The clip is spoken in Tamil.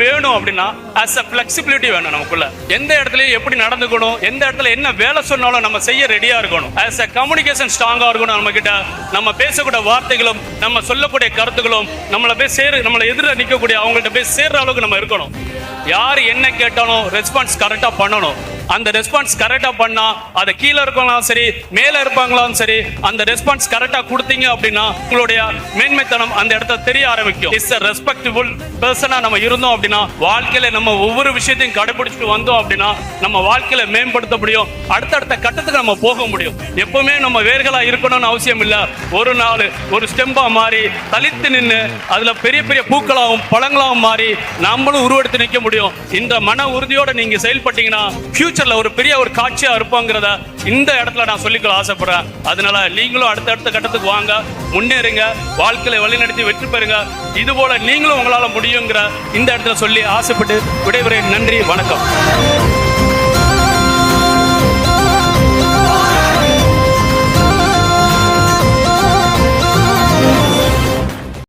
வேணும் அப்படின்னா அஸ் அ ஃபிளெக்சிபிலிட்டி வேணும் நமக்குள்ள. எந்த இடத்துலயும் எப்படி நடந்துக்கணும் எந்த இடத்துல என்ன வேலை சொன்னாலும் நம்ம செய்ய ரெடியா இருக்கணும். அஸ் அ கம்யூனிகேஷன் ஸ்ட்ராங்கா இருக்கணும் நம்ம கிட்ட நம்ம பேசக்கூடிய வார்த்தைகளும் நம்ம சொல்லக்கூடிய கருத்துக்களும் நம்மளை போய் சேரு நம்மளை எதிர நிற்கக்கூடிய அவங்கள்ட்ட போய் சேர்ற அளவுக்கு நம்ம இருக்கணும். யார் என்ன கேட்டாலும் ரெஸ்பான்ஸ் கரெக்டா பண்ணணும். அந்த ரெஸ்பான்ஸ் கரெக்டா பண்ணா அது கீழே இருக்கலாம் சரி மேல இருப்பாங்களாம் சரி அந்த ரெஸ்பான்ஸ் கரெக்டா கொடுத்தீங்க அப்படின்னா உங்களுடைய மேன்மைத்தனம் அந்த இடத்த தெரிய ஆரம்பிக்கும். இட்ஸ் அ ரெஸ்பெக்டபுள் பர்சனாக நம்ம இருந்தோம் அப்படின்னா வாழ்க்கையில நம்ம ஒவ்வொரு விஷயத்தையும் கடைபிடிச்சிட்டு வந்தோம் அப்படின்னா நம்ம வாழ்க்கையில மேம்படுத்த முடியும். அடுத்தடுத்த கட்டத்துக்கு நம்ம போக முடியும். எப்பவுமே நம்ம வேர்களா இருக்கணும்னு அவசியம் இல்லை. ஒரு நாள் ஒரு ஸ்டெம்பா மாறி தலித்து நின்று அதுல பெரிய பெரிய பூக்களாகவும் பழங்களாகவும் மாறி நம்மளும் உருவெடுத்து நிற்க முடியும். இந்த மன உறுதியோட நீங்க செயல்பட்டீங்கன்னா ஃபியூச்சர்ல ஒரு பெரிய ஒரு காட்சியா இருப்போங்கிறத இந்த இடத்துல நான் சொல்லிக்கொள்ள ஆசைப்படுறேன். அதனால நீங்களும் அடுத்தடுத்த கட்டத்துக்கு வாங்க முன்னேறுங்க வாழ்க்கையில வழிநடத்தி வெற்றி பெறுங்க. இது போல நீங்களும் உங்களால முடியுங்கிற இந்த இடத்துல சொல்லி ஆசைப்பட்டு விடைபெறேன். நன்றி வணக்கம்.